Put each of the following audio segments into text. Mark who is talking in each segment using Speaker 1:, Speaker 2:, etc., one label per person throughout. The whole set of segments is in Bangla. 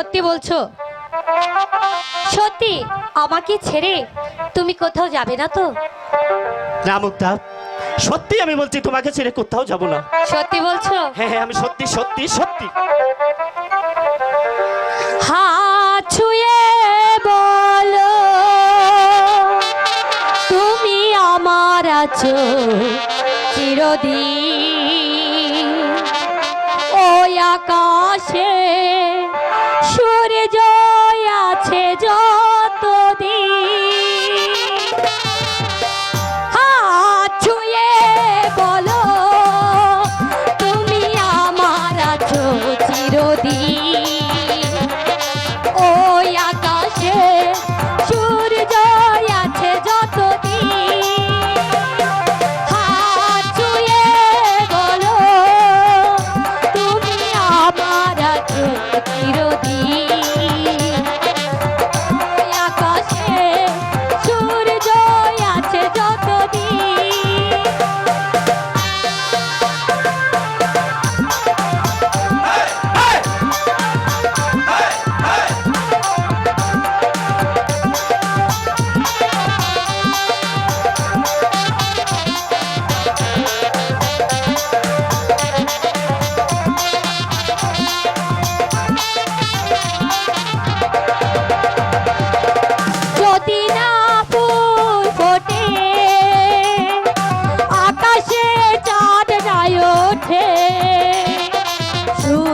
Speaker 1: সত্যি বলছো? সত্যি? আমাকে ছেড়ে তুমি কোথাও যাবে না তো?
Speaker 2: না মুক্তা। সত্যি আমি বলছি তোমাকে ছেড়ে কোথাও যাব না।
Speaker 1: সত্যি বলছো?
Speaker 2: হ্যাঁ হ্যাঁ আমি সত্যি সত্যি সত্যি।
Speaker 1: হাত ছুঁয়ে বলো তুমি আমার আছো চিরদিন। ওই আকাশে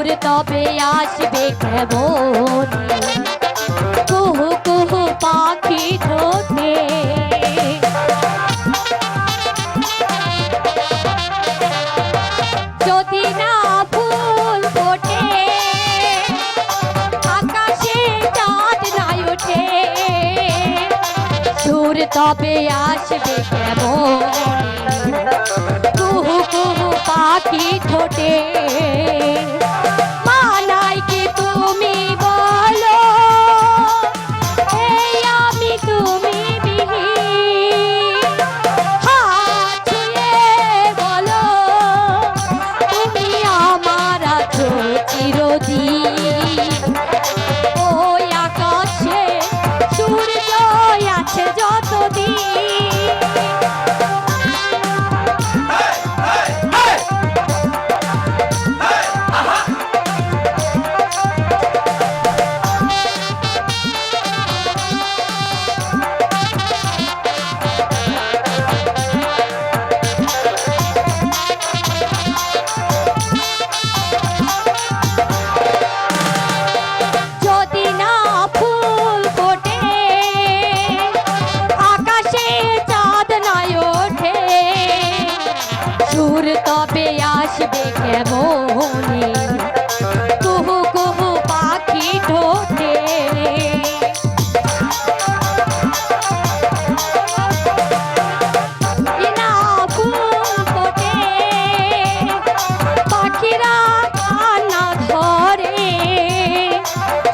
Speaker 1: সুর তবে আসবে কেমন? কুহু কুহু পাখি ঠোঁটে। যদি না ফুল ফোটে, আকাশে চাঁদ নাই ওঠে, সুর তবে আসবে কেমন? কুহু কুহু পাখি ঠোঁটে। সুর তবে আসবে কেমনে? কুহু কুহু পাখি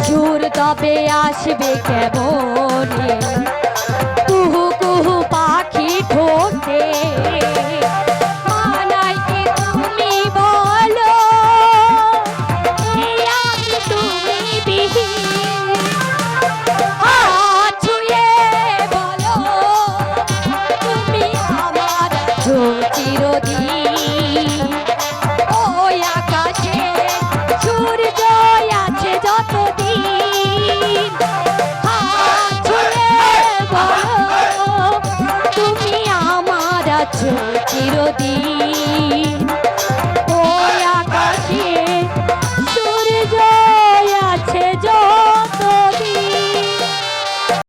Speaker 1: সুর তবে আসবে কেমনে?